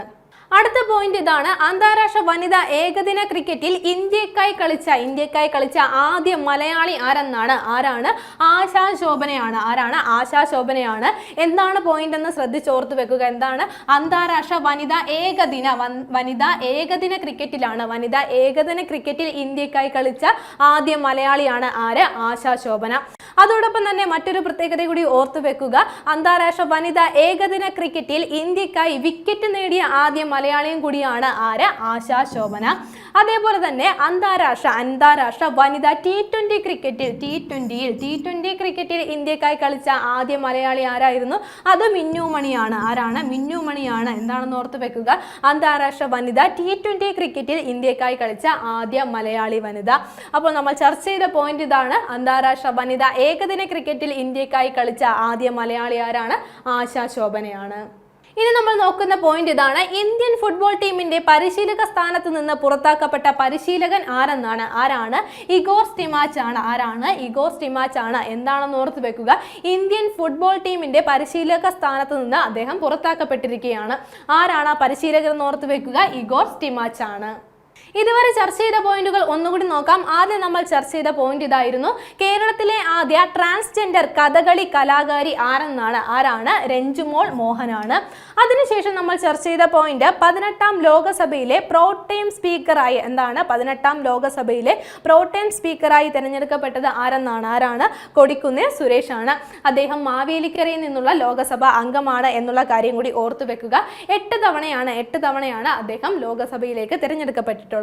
അടുത്ത പോയിന്റ് ഇതാണ്. അന്താരാഷ്ട്ര വനിതാ ഏകദിന ക്രിക്കറ്റിൽ ഇന്ത്യക്കായി കളിച്ച ഇന്ത്യക്കായി കളിച്ച ആദ്യ മലയാളി ആരെന്നാണ്? ആരാണ്? ആശാ ശോഭനയാണ്. ആരാണ്? ആശാ ശോഭനയാണ്. എന്താണ് പോയിന്റ് എന്ന് ശ്രദ്ധിച്ചോർത്ത് വെക്കുക. എന്താണ്? അന്താരാഷ്ട്ര വനിതാ ഏകദിന വനിതാ ഏകദിന ക്രിക്കറ്റിലാണ്. വനിതാ ഏകദിന ക്രിക്കറ്റിൽ ഇന്ത്യക്കായി കളിച്ച ആദ്യ മലയാളിയാണ് ആര്? ആശാ ശോഭന. അതോടൊപ്പം തന്നെ മറ്റൊരു പ്രത്യേകത കൂടി ഓർത്തു വെക്കുക. അന്താരാഷ്ട്ര വനിതാ ഏകദിന ക്രിക്കറ്റിൽ ഇന്ത്യക്കായി വിക്കറ്റ് നേടിയ ആദ്യ മലയാളിയും കൂടിയാണ് ആര്? ആശാ ശോഭന. അതേപോലെ തന്നെ അന്താരാഷ്ട്ര അന്താരാഷ്ട്ര വനിതാ ടി ട്വന്റി ക്രിക്കറ്റിൽ ടി ട്വന്റിയിൽ ടി ട്വന്റി ക്രിക്കറ്റിൽ ഇന്ത്യക്കായി കളിച്ച ആദ്യ മലയാളി ആരായിരുന്നു? അത് മിന്നു മണിയാണ്. ആരാണ്? മിന്നു മണിയാണ്. എന്താണെന്ന് ഓർത്ത് വെക്കുക. അന്താരാഷ്ട്ര വനിത ടി ട്വന്റി ക്രിക്കറ്റിൽ ഇന്ത്യക്കായി കളിച്ച ആദ്യ മലയാളി വനിത. അപ്പോൾ നമ്മൾ ചർച്ച ചെയ്ത പോയിന്റ് ഇതാണ്. അന്താരാഷ്ട്ര വനിത ഏകദിന ക്രിക്കറ്റിൽ ഇന്ത്യക്കായി കളിച്ച ആദ്യ മലയാളി ആരാണ്? ആശാ ശോഭനയാണ്. ഇനി നമ്മൾ നോക്കുന്ന പോയിന്റ് ഇതാണ്. ഇന്ത്യൻ ഫുട്ബോൾ ടീമിന്റെ പരിശീലക സ്ഥാനത്ത് നിന്ന് പുറത്താക്കപ്പെട്ട പരിശീലകൻ ആരെന്നാണ്? ആരാണ്? ഇഗോർ സ്റ്റിമാച്ച് ആണ്. ആരാണ്? ഇഗോർ സ്റ്റിമാച്ച് ആണ്. എന്താണെന്ന് ഓർത്ത് വെക്കുക. ഇന്ത്യൻ ഫുട്ബോൾ ടീമിന്റെ പരിശീലക സ്ഥാനത്ത് നിന്ന് അദ്ദേഹം പുറത്താക്കപ്പെട്ടിരിക്കുകയാണ്. ആരാണ് ആ പരിശീലകൻ എന്ന് ഓർത്ത് വെക്കുക? ഇഗോർ സ്റ്റിമാച്ച് ആണ്. ഇതുവരെ ചർച്ച ചെയ്ത പോയിന്റുകൾ ഒന്നുകൂടി നോക്കാം. ആദ്യം നമ്മൾ ചർച്ച ചെയ്ത പോയിന്റ് ഇതായിരുന്നു. കേരളത്തിലെ ആദ്യ ട്രാൻസ്ജെൻഡർ കഥകളി കലാകാരി ആരെന്നാണ്? ആരാണ്? രഞ്ജുമോൾ മോഹനാണ്. അതിനുശേഷം നമ്മൾ ചർച്ച ചെയ്ത പോയിന്റ് പതിനെട്ടാം ലോകസഭയിലെ പ്രോട്ടേം സ്പീക്കറായി എന്താണ്? പതിനെട്ടാം ലോകസഭയിലെ പ്രോട്ടേം സ്പീക്കറായി തിരഞ്ഞെടുക്കപ്പെട്ടത് ആരെന്നാണ്? ആരാണ്? കൊടിക്കുന്നിൽ സുരേഷാണ്. അദ്ദേഹം മാവേലിക്കരയിൽ നിന്നുള്ള ലോകസഭ അംഗമാണ് എന്നുള്ള കാര്യം കൂടി ഓർത്തു വെക്കുക എട്ട് തവണയാണ് എട്ട് തവണയാണ് അദ്ദേഹം ലോകസഭയിലേക്ക് തിരഞ്ഞെടുക്കപ്പെട്ടിട്ടുള്ളത്.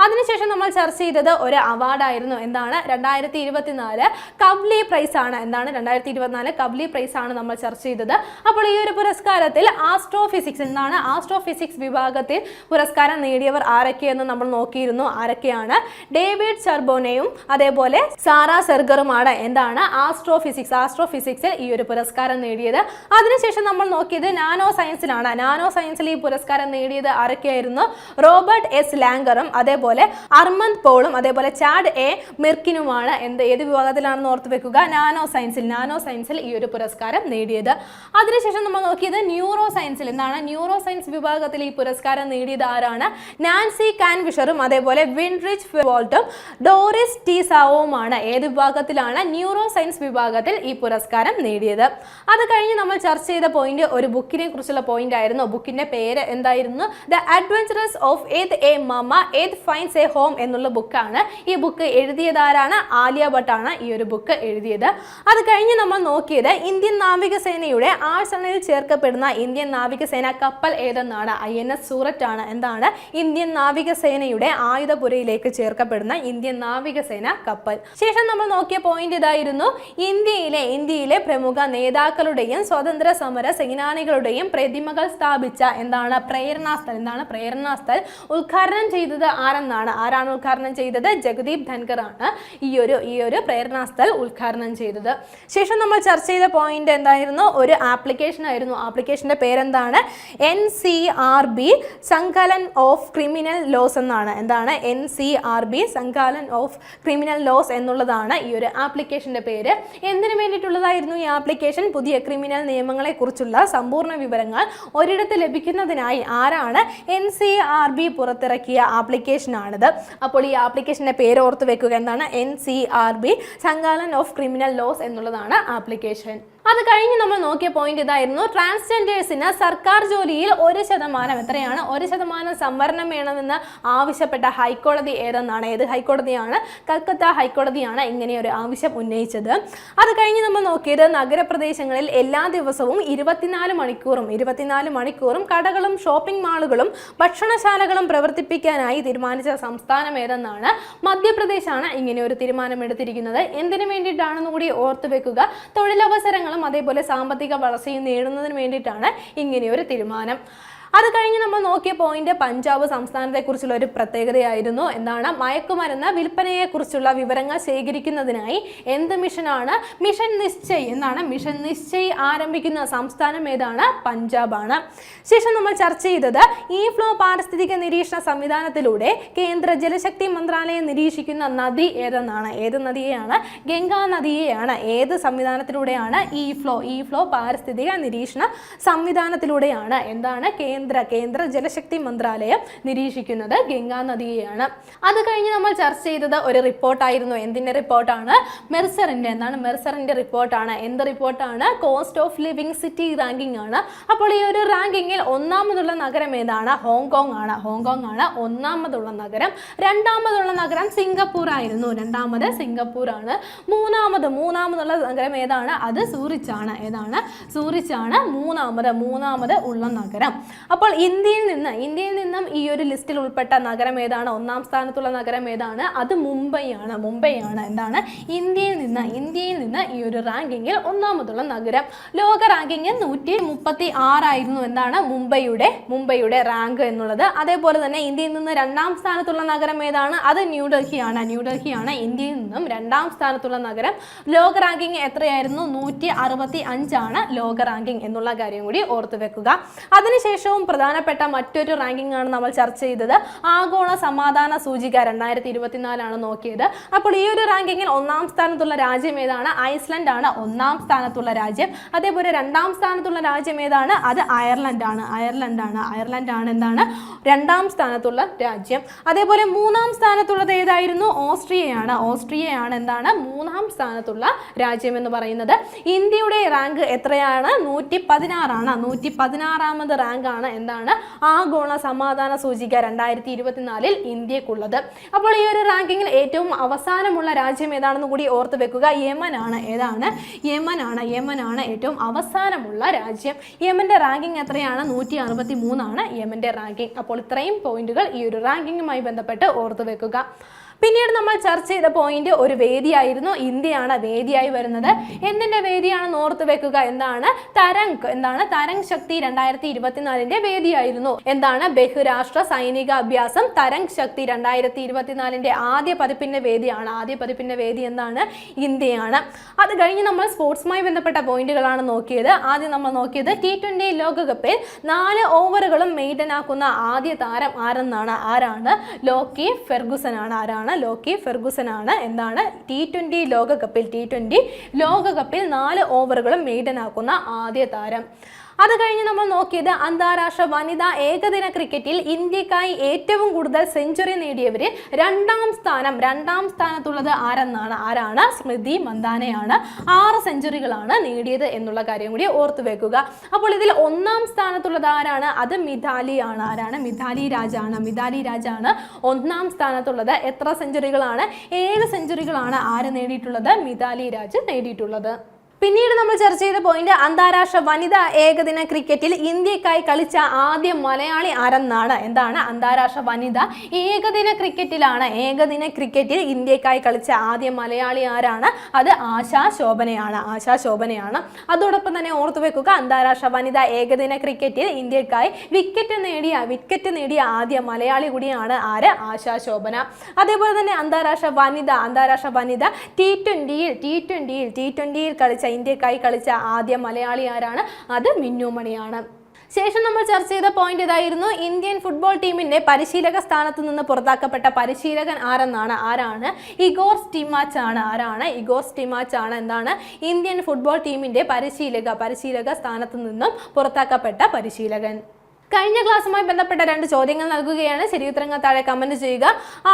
അതിനുശേഷം നമ്മൾ ചർച്ച ചെയ്തത് ഒരു അവാർഡായിരുന്നു എന്താണ്? രണ്ടായിരത്തി ഇരുപത്തിനാല് കവ്ലി പ്രൈസ് ആണ്. എന്താണ്? രണ്ടായിരത്തി ഇരുപത്തിനാല് കവ്ലി പ്രൈസ് ആണ് നമ്മൾ ചർച്ച ചെയ്തത്. അപ്പോൾ ഈ ഒരു പുരസ്കാരത്തിൽ ആസ്ട്രോ ഫിസിക്സ് എന്താണ്? ആസ്ട്രോ ഫിസിക്സ് വിഭാഗത്തിൽ പുരസ്കാരം നേടിയവർ ആരൊക്കെയെന്ന് നമ്മൾ നോക്കിയിരുന്നു. ആരൊക്കെയാണ്? ഡേവിഡ് ചർബോനയും അതേപോലെ സാറ സെർഗറുമാണ്. എന്താണ്? ആസ്ട്രോ ഫിസിക്സ് ആസ്ട്രോ ഫിസിക്സിൽ ഈ ഒരു പുരസ്കാരം നേടിയത്. അതിനുശേഷം നമ്മൾ നോക്കിയത് നാനോ സയൻസിലാണ് നാനോ സയൻസിൽ ഈ പുരസ്കാരം നേടിയത് ആരൊക്കെയായിരുന്നു? റോബർട്ട് എസ് ലാങ്കറും അതേപോലെ അർമന്ത് പോളും അതേപോലെ ചാഡ് എ മിർക്കിനുമാണ് എന്ത് ഏത് വിഭാഗത്തിലാണെന്ന് ഓർത്ത് വെക്കുക. നാനോ സയൻസിൽ നാനോ സയൻസിൽ ഈ ഒരു പുരസ്കാരം നേടിയത്. അതിനുശേഷം നമ്മൾ നോക്കിയത് ന്യൂറോ സയൻസിൽ എന്താണ്? ന്യൂറോ സയൻസ് വിഭാഗത്തിൽ ഈ പുരസ്കാരം നേടിയത് ആരാണ്? നാൻസി കാൻവിഷറും അതേപോലെ വിൻറിച്ച് വോൾട്ടും ഡോറിസ് ടി ഏത് വിഭാഗത്തിലാണ് ന്യൂറോ സയൻസ് വിഭാഗത്തിൽ ഈ പുരസ്കാരം നേടിയത്. അത് കഴിഞ്ഞ് നമ്മൾ ചർച്ച ചെയ്ത പോയിന്റ് ഒരു ബുക്കിനെ കുറിച്ചുള്ള പോയിന്റ് ആയിരുന്നു. ബുക്കിന്റെ പേര് എന്തായിരുന്നു? ദ അഡ്വഞ്ചറസ് ഓഫ് എ മമ ഏത് ഫൈൻസ് എ ഹോം എന്നുള്ള ബുക്കാണ്. ഈ ബുക്ക് എഴുതിയതാരാണ്? ആലിയ ഭട്ടാണ് ഈ ഒരു ബുക്ക് എഴുതിയത്. അത് കഴിഞ്ഞ് നമ്മൾ നോക്കിയത് ഇന്ത്യൻ നാവികസേനയുടെ ആഴ്സണയിൽ ചേർക്കപ്പെടുന്ന ഇന്ത്യൻ നാവികസേന കപ്പൽ ഏതെന്നാണ്? ഐ എൻ എസ് സൂററ്റ് ആണ്. എന്താണ്? ഇന്ത്യൻ നാവികസേനയുടെ ആയുധപുരയിലേക്ക് ചേർക്കപ്പെടുന്ന ഇന്ത്യൻ നാവികസേന കപ്പൽ. ശേഷം നമ്മൾ നോക്കിയ പോയിന്റ് ഇതായിരുന്നു. ഇന്ത്യയിലെ ഇന്ത്യയിലെ പ്രമുഖ നേതാക്കളുടെയും സ്വതന്ത്ര സമര സേനാനികളുടെയും പ്രതിമകൾ സ്ഥാപിച്ച എന്താണ്? പ്രേരണാസ്ഥൽ എന്താണ്? പ്രേരണാസ്ഥൽ ഉദ്ഘാടനം ചെയ്തത് ആരെന്നാണ്? ആരാണ് ഉദ്ഘാടനം ചെയ്തത്? ജഗദീപ് ധൻകർ ആണ് ഈ ഒരു ഈ ഒരു പ്രേരണാസ്ഥൽ ഉദ്ഘാടനം ചെയ്തത്. ശേഷം നമ്മൾ ചർച്ച ചെയ്ത പോയിന്റ് എന്തായിരുന്നു? ഒരു ആപ്ലിക്കേഷൻ ആയിരുന്നു. ആപ്ലിക്കേഷന്റെ പേരെന്താണ്? N C R B Sankalan of criminal laws എന്നാണ്. എന്താണ്? N C R B Sankalan of criminal laws എന്നുള്ളതാണ് ഈ ഒരു ആപ്ലിക്കേഷന്റെ പേര്. എന്തിനു വേണ്ടിയിട്ടുള്ളതായിരുന്നു ഈ ആപ്ലിക്കേഷൻ പുതിയ ക്രിമിനൽ നിയമങ്ങളെ കുറിച്ചുള്ള സമ്പൂർണ വിവരങ്ങൾ ഒരിടത്ത് ലഭിക്കുന്നതിനായി ആരാണ് എൻ സി ആർ ബി പുറത്തിറക്കിയ ആപ്ലിക്കേഷനാണിത്. അപ്പോൾ ഈ ആപ്ലിക്കേഷന്റെ പേര് ഓർത്ത് വെക്കുക. എന്താണ്? N C R B Sankalan of criminal laws എന്നുള്ളതാണ് ആപ്ലിക്കേഷൻ. അത് കഴിഞ്ഞ് നമ്മൾ നോക്കിയ പോയിന്റ് ഇതായിരുന്നു. ട്രാൻസ്ജെൻഡേഴ്സിന് സർക്കാർ ജോലിയിൽ ഒരു ശതമാനം എത്രയാണ്? ഒരു ശതമാനം സംവരണം വേണമെന്ന് ആവശ്യപ്പെട്ട ഹൈക്കോടതി ഏതെന്നാണ്? ഏത് ഹൈക്കോടതിയാണ്? കൽക്കത്ത ഹൈക്കോടതിയാണ് ഇങ്ങനെ ഒരു ആവശ്യം ഉന്നയിച്ചത്. അത് കഴിഞ്ഞ് നമ്മൾ നോക്കിയത് നഗരപ്രദേശങ്ങളിൽ എല്ലാ ദിവസവും ഇരുപത്തിനാല് മണിക്കൂറും ഇരുപത്തിനാല് മണിക്കൂറും കടകളും ഷോപ്പിംഗ് മാളുകളും ഭക്ഷണശാലകളും പ്രവർത്തിപ്പിക്കാനായി തീരുമാനിച്ച സംസ്ഥാനം ഏതെന്നാണ്? മധ്യപ്രദേശാണ് ഇങ്ങനെ ഒരു തീരുമാനം എടുത്തിരിക്കുന്നത് എന്തിനു വേണ്ടിയിട്ടാണെന്ന് കൂടി ഓർത്തു വെക്കുക തൊഴിലവസരങ്ങളും അതേപോലെ സാമ്പത്തിക വളർച്ചയും നേടുന്നതിന് വേണ്ടിയിട്ടാണ് ഇങ്ങനെയൊരു തീരുമാനം. അത് കഴിഞ്ഞ് നമ്മൾ നോക്കിയ പോയിന്റ് പഞ്ചാബ് സംസ്ഥാനത്തെക്കുറിച്ചുള്ള ഒരു പ്രത്യേകതയായിരുന്നു. എന്താണ്? മയക്കുമരുന്ന് വിൽപ്പനയെക്കുറിച്ചുള്ള വിവരങ്ങൾ ശേഖരിക്കുന്നതിനായി എന്ത് മിഷനാണ് മിഷൻ നിശ്ചയ്. എന്നാണ് മിഷൻ നിശ്ചയ് ആരംഭിക്കുന്ന സംസ്ഥാനം ഏതാണ്? പഞ്ചാബാണ്. ശേഷം നമ്മൾ ചർച്ച ചെയ്തത് ഈ ഫ്ലോ പാരിസ്ഥിതിക നിരീക്ഷണ സംവിധാനത്തിലൂടെ കേന്ദ്ര ജലശക്തി മന്ത്രാലയം നിരീക്ഷിക്കുന്ന നദി ഏതെന്നാണ്? ഏത് നദിയെയാണ്? ഗംഗാ നദിയെയാണ്. ഏത് സംവിധാനത്തിലൂടെയാണ് ഈ ഫ്ലോ ഈ ഫ്ലോ പാരിസ്ഥിതിക നിരീക്ഷണ സംവിധാനത്തിലൂടെയാണ്? എന്താണ്? കേന്ദ്ര കേന്ദ്ര കേന്ദ്ര ജലശക്തി മന്ത്രാലയം നിരീക്ഷിക്കുന്നത് ഗംഗാ നദിയെയാണ്. അത് കഴിഞ്ഞ് നമ്മൾ ചർച്ച ചെയ്തത് ഒരു റിപ്പോർട്ടായിരുന്നു. എന്തിന്റെ റിപ്പോർട്ടാണ്? മെർസറിന്റെ. എന്നാണ് മെർസറിന്റെ റിപ്പോർട്ടാണ്. എന്ത് റിപ്പോർട്ടാണ്? Cost of living city ranking ആണ്. അപ്പോൾ ഈ ഒരു റാങ്കിങ്ങിൽ ഒന്നാമതുള്ള നഗരം ഏതാണ്? ഹോങ്കോങ് ആണ്. ഹോങ്കോങ് ആണ് ഒന്നാമതുള്ള നഗരം. രണ്ടാമതുള്ള നഗരം സിംഗപ്പൂർ ആയിരുന്നു. രണ്ടാമത് സിംഗപ്പൂർ ആണ്. മൂന്നാമത് മൂന്നാമതുള്ള നഗരം ഏതാണ്? അത് സൂറിച്ചാണ്. ഏതാണ്? സൂറിച്ചാണ് മൂന്നാമത്. മൂന്നാമത് ഉള്ള നഗരം. അപ്പോൾ ഇന്ത്യയിൽ നിന്ന് ഇന്ത്യയിൽ നിന്നും ഈ ഒരു ലിസ്റ്റിൽ ഉൾപ്പെട്ട നഗരം ഏതാണ്? ഒന്നാം സ്ഥാനത്തുള്ള നഗരം ഏതാണ്? അത് മുംബൈയാണ്. മുംബൈയാണ്. എന്താണ്? ഇന്ത്യയിൽ നിന്ന് ഇന്ത്യയിൽ നിന്ന് ഈ ഒരു റാങ്കിങ്ങിൽ ഒന്നാമതുള്ള നഗരം. ലോക റാങ്കിങ് നൂറ്റി മുപ്പത്തി ആറായിരുന്നു എന്താണ്? മുംബൈയുടെ മുംബൈയുടെ റാങ്ക് എന്നുള്ളത്. അതേപോലെ തന്നെ ഇന്ത്യയിൽ നിന്ന് രണ്ടാം സ്ഥാനത്തുള്ള നഗരം ഏതാണ്? അത് ന്യൂഡൽഹിയാണ്. ന്യൂഡൽഹിയാണ് ഇന്ത്യയിൽ നിന്നും രണ്ടാം സ്ഥാനത്തുള്ള നഗരം. ലോക റാങ്കിങ് എത്രയായിരുന്നു? നൂറ്റി അറുപത്തി അഞ്ചാണ് ലോക റാങ്കിങ് എന്നുള്ള കാര്യം കൂടി ഓർത്തു വെക്കുക. അതിനുശേഷവും പ്രധാനപ്പെട്ട മറ്റൊരു റാങ്കിംഗ് ആണ് നമ്മൾ ചർച്ച ചെയ്തത്. ആഗോള സമാധാന സൂചിക രണ്ടായിരത്തി ഇരുപത്തിനാലാണ് നോക്കിയത്. അപ്പോൾ ഈ ഒരു റാങ്കിങ്ങിൽ ഒന്നാം സ്ഥാനത്തുള്ള രാജ്യം ഏതാണ്? ഐസ്ലൻഡ് ആണ് ഒന്നാം സ്ഥാനത്തുള്ള രാജ്യം. അതേപോലെ രണ്ടാം സ്ഥാനത്തുള്ള രാജ്യം ഏതാണ്? അത് അയർലൻഡ് ആണ് അയർലൻഡ് ആണ് അയർലൻഡ് ആണ് എന്താണ്? രണ്ടാം സ്ഥാനത്തുള്ള രാജ്യം. അതേപോലെ മൂന്നാം സ്ഥാനത്തുള്ളത് ഏതായിരുന്നു? ഓസ്ട്രിയയാണ്. ഓസ്ട്രിയയാണ് എന്താണ്? മൂന്നാം സ്ഥാനത്തുള്ള രാജ്യം എന്ന് പറയുന്നത്. ഇന്ത്യയുടെ റാങ്ക് എത്രയാണ്? നൂറ്റി പതിനാറാണ് നൂറ്റി പതിനാറാമത് റാങ്കാണ് എന്താണ് ആഗോള സമാധാന സൂചിക രണ്ടായിരത്തി ഇരുപത്തിനാലിൽ ഇന്ത്യക്കുള്ളത്. അപ്പോൾ ഈ ഒരു റാങ്കിങ്ങിൽ ഏറ്റവും അവസാനമുള്ള രാജ്യം ഏതാണെന്ന് കൂടി ഓർത്ത് വെക്കുക. യമൻ ആണ്. ഏതാണ്? യമൻ ആണ്. യമൻ ആണ് ഏറ്റവും അവസാനമുള്ള രാജ്യം. യമന്റെ റാങ്കിങ് എത്രയാണ്? നൂറ്റി അറുപത്തി മൂന്നാണ് യമന്റെ റാങ്കിങ്. അപ്പോൾ ഇത്രയും പോയിന്റുകൾ ഈ ഒരു റാങ്കിങ്ങുമായി ബന്ധപ്പെട്ട് ഓർത്ത് വെക്കുക. പിന്നീട് നമ്മൾ ചർച്ച ചെയ്ത പോയിന്റ് ഒരു വേദിയായിരുന്നു. ഇന്ത്യയാണ് വേദിയായി വരുന്നത്. എന്തിന്റെ വേദിയാണ് ഓർത്ത് വെക്കുക? എന്താണ് തരംഗ്? എന്താണ് തരംഗ് ശക്തി രണ്ടായിരത്തി ഇരുപത്തിനാലിന്റെ വേദിയായിരുന്നു. എന്താണ് ബഹുരാഷ്ട്ര സൈനിക അഭ്യാസം? തരംഗ് ശക്തി രണ്ടായിരത്തി ഇരുപത്തിനാലിന്റെ ആദ്യ പതിപ്പിന്റെ വേദിയാണ്. ആദ്യ പതിപ്പിന്റെ വേദി എന്താണ്? ഇന്ത്യയാണ്. അത് കഴിഞ്ഞ് നമ്മൾ സ്പോർട്സുമായി ബന്ധപ്പെട്ട പോയിന്റുകളാണ് നോക്കിയത്. ആദ്യം നമ്മൾ നോക്കിയത് ടി ട്വന്റി ലോകകപ്പിൽ നാല് ഓവറുകളും മെയ്ഡനാക്കുന്ന ആദ്യ താരം ആരെന്നാണ്? ആരാണ്? ലോക്കി ഫെർഗുസൻ ആണ് ആരാണ്? ലോക്കി ഫെർഗുസൻ ആണ്. എന്താണ്? ടി ട്വന്റി ലോകകപ്പിൽ ടി ട്വന്റി ലോകകപ്പിൽ നാല് ഓവറുകളും മെയ്ഡൻ ആക്കുന്ന ആദ്യ താരം. അത് കഴിഞ്ഞ് നമ്മൾ നോക്കിയത് അന്താരാഷ്ട്ര വനിതാ ഏകദിന ക്രിക്കറ്റിൽ ഇന്ത്യക്കായി ഏറ്റവും കൂടുതൽ സെഞ്ചുറി നേടിയവര് രണ്ടാം സ്ഥാനം രണ്ടാം സ്ഥാനത്തുള്ളത് ആരെന്നാണ്? ആരാണ്? സ്മൃതി മന്ദാനയാണ്. ആറ് സെഞ്ചുറികളാണ് നേടിയത് എന്നുള്ള കാര്യം കൂടി ഓർത്തു വെക്കുക. അപ്പോൾ ഇതിൽ ഒന്നാം സ്ഥാനത്തുള്ളത് ആരാണ്? അത് മിതാലി ആണ് ആരാണ്? മിതാലി രാജാണ്. മിതാലി രാജാണ് ഒന്നാം സ്ഥാനത്തുള്ളത്. എത്ര സെഞ്ചുറികളാണ്? ഏഴ് സെഞ്ചുറികളാണ് ആര് നേടിയിട്ടുള്ളത്? മിതാലി രാജ് നേടിയിട്ടുള്ളത്. പിന്നീട് നമ്മൾ ചർച്ച ചെയ്ത പോയിന്റ് അന്താരാഷ്ട്ര വനിതാ ഏകദിന ക്രിക്കറ്റിൽ ഇന്ത്യക്കായി കളിച്ച ആദ്യ മലയാളി ആരെന്നാണ്? എന്താണ് അന്താരാഷ്ട്ര വനിതാ ഏകദിന ക്രിക്കറ്റിലാണ്? ഏകദിന ക്രിക്കറ്റിൽ ഇന്ത്യക്കായി കളിച്ച ആദ്യ മലയാളി ആരാണ്? അത് ആശാ ശോഭനയാണ്. ആശാ ശോഭനയാണ്. അതോടൊപ്പം തന്നെ ഓർത്തു വെക്കുക അന്താരാഷ്ട്ര വനിതാ ഏകദിന ക്രിക്കറ്റിൽ ഇന്ത്യക്കായി വിക്കറ്റ് നേടിയ വിക്കറ്റ് നേടിയ ആദ്യ മലയാളി കൂടിയാണ് ആര്? ആശാ ശോഭന. അതേപോലെ തന്നെ അന്താരാഷ്ട്ര വനിത അന്താരാഷ്ട്ര വനിത ടി ട്വന്റിയിൽ ടി ട്വന്റിയിൽ ടി ട്വന്റിയിൽ കളിച്ച ഇന്ത്യക്കായി കളിച്ച ആദ്യ മലയാളി ആരാണ്? അത് മിന്നുമണിയാണ് ശേഷം നമ്മൾ ചർച്ച ചെയ്ത പോയിന്റ് ഇതായിരുന്നു. ഇന്ത്യൻ ഫുട്ബോൾ ടീമിന്റെ പരിശീലക സ്ഥാനത്ത് നിന്ന് പുറത്താക്കപ്പെട്ട പരിശീലകൻ ആരെന്നാണ്? ആരാണ്? ഇഗോർ സ്റ്റിമാച്ച് ആണ്. ആരാണ്? ഇഗോർ സ്റ്റിമാച്ച് ആണ്. എന്താണ്? ഇന്ത്യൻ ഫുട്ബോൾ ടീമിന്റെ പരിശീലക പരിശീലക സ്ഥാനത്ത് നിന്നും പുറത്താക്കപ്പെട്ട പരിശീലകൻ. കഴിഞ്ഞ ക്ലാസ്സുമായി ബന്ധപ്പെട്ട രണ്ട് ചോദ്യങ്ങൾ നൽകുകയാണ്. ശരിയുത്തരങ്ങൾ താഴെ കമന്റ് ചെയ്യുക.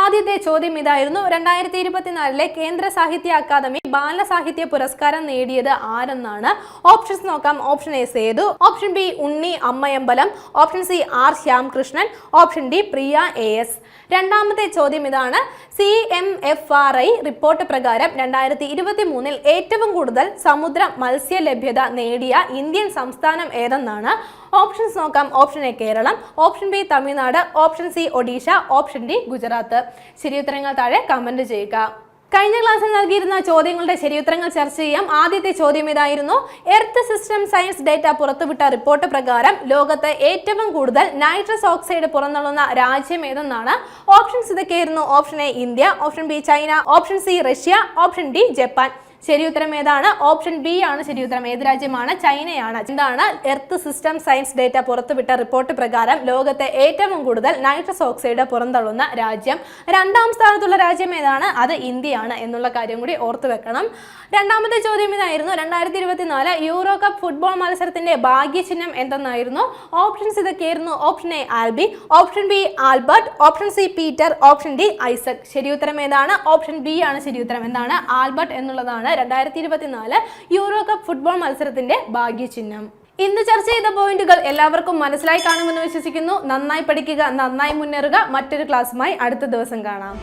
ആദ്യത്തെ ചോദ്യം ഇതായിരുന്നു. രണ്ടായിരത്തി ഇരുപത്തിനാലിലെ കേന്ദ്ര സാഹിത്യ അക്കാദമി ബാലസാഹിത്യ പുരസ്കാരം നേടിയത് ആരെന്നാണ്? ഓപ്ഷൻസ് നോക്കാം. Option A Sethu. Option B Unni Ammayambalam. Option C R Shyamkrishnan. Option D Priya A S രണ്ടാമത്തെ ചോദ്യം ഇതാണ്. C M F R I report പ്രകാരം രണ്ടായിരത്തി ഇരുപത്തി മൂന്നിൽ ഏറ്റവും കൂടുതൽ സമുദ്ര മത്സ്യ ലഭ്യത നേടിയ ഇന്ത്യൻ സംസ്ഥാനം ഏതെന്നാണ്? ഓപ്ഷൻസ് നോക്കാം. Option A Keralam option B Tamil Nadu option C Odisha option D Gujarat. ശരിയുത്തരങ്ങൾ താഴെ കമന്റ് ചെയ്യുക. കഴിഞ്ഞ ക്ലാസ്സിൽ നൽകിയിരുന്ന ചോദ്യങ്ങളുടെ ശരിയുത്തരങ്ങൾ ചർച്ച ചെയ്യാം. ആദ്യത്തെ ചോദ്യം ഇതായിരുന്നു. എർത്ത് സിസ്റ്റം സയൻസ് ഡേറ്റ പുറത്തുവിട്ട റിപ്പോർട്ട് പ്രകാരം ലോകത്ത് ഏറ്റവും കൂടുതൽ നൈട്രസ് ഓക്സൈഡ് പുറന്തള്ളുന്ന രാജ്യം ഏതെന്നാണ്? ഓപ്ഷൻസ് ഇതൊക്കെയായിരുന്നു. Option A India option B China option C Russia option D Japan. ശരി ഉത്തരം ഏതാണ്? ഓപ്ഷൻ ബി ആണ് ശരി ഉത്തരം ഏത് രാജ്യമാണ്? ചൈനയാണ്. എന്താണ്? എർത്ത് സിസ്റ്റം സയൻസ് ഡേറ്റ പുറത്തുവിട്ട റിപ്പോർട്ട് പ്രകാരം ലോകത്തെ ഏറ്റവും കൂടുതൽ നൈട്രസ് ഓക്സൈഡ് പുറന്തള്ളുന്ന രാജ്യം. രണ്ടാം സ്ഥാനത്തുള്ള രാജ്യം ഏതാണ്? അത് ഇന്ത്യയാണ് എന്നുള്ള കാര്യം കൂടി ഓർത്തു വെക്കണം. രണ്ടാമത്തെ ചോദ്യം ഇതായിരുന്നു. രണ്ടായിരത്തി ഇരുപത്തിനാല് യൂറോ കപ്പ് ഫുട്ബോൾ മത്സരത്തിന്റെ ഭാഗ്യചിഹ്നം എന്തെന്നായിരുന്നു? ഓപ്ഷൻസ് ഇതൊക്കെയായിരുന്നു. Option A Albie option B Albert option C Peter option D Isaac. ശരി ഉത്തരം ഏതാണ്? ഓപ്ഷൻ ബി ആണ് ശരി ഉത്തരം എന്താണ്? ആൽബർട്ട് എന്നുള്ളതാണ് രണ്ടായിരത്തി ഇരുപത്തിനാല് യൂറോ കപ്പ് ഫുട്ബോൾ മത്സരത്തിന്റെ ഭാഗ്യചിഹ്നം. ഇന്ന് ചർച്ച ചെയ്ത പോയിന്റുകൾ എല്ലാവർക്കും മനസ്സിലായി കാണുമെന്ന് വിശ്വസിക്കുന്നു. നന്നായി പഠിക്കുക നന്നായി മുന്നേറുക. മറ്റൊരു ക്ലാസ്സുമായി അടുത്ത ദിവസം കാണാം.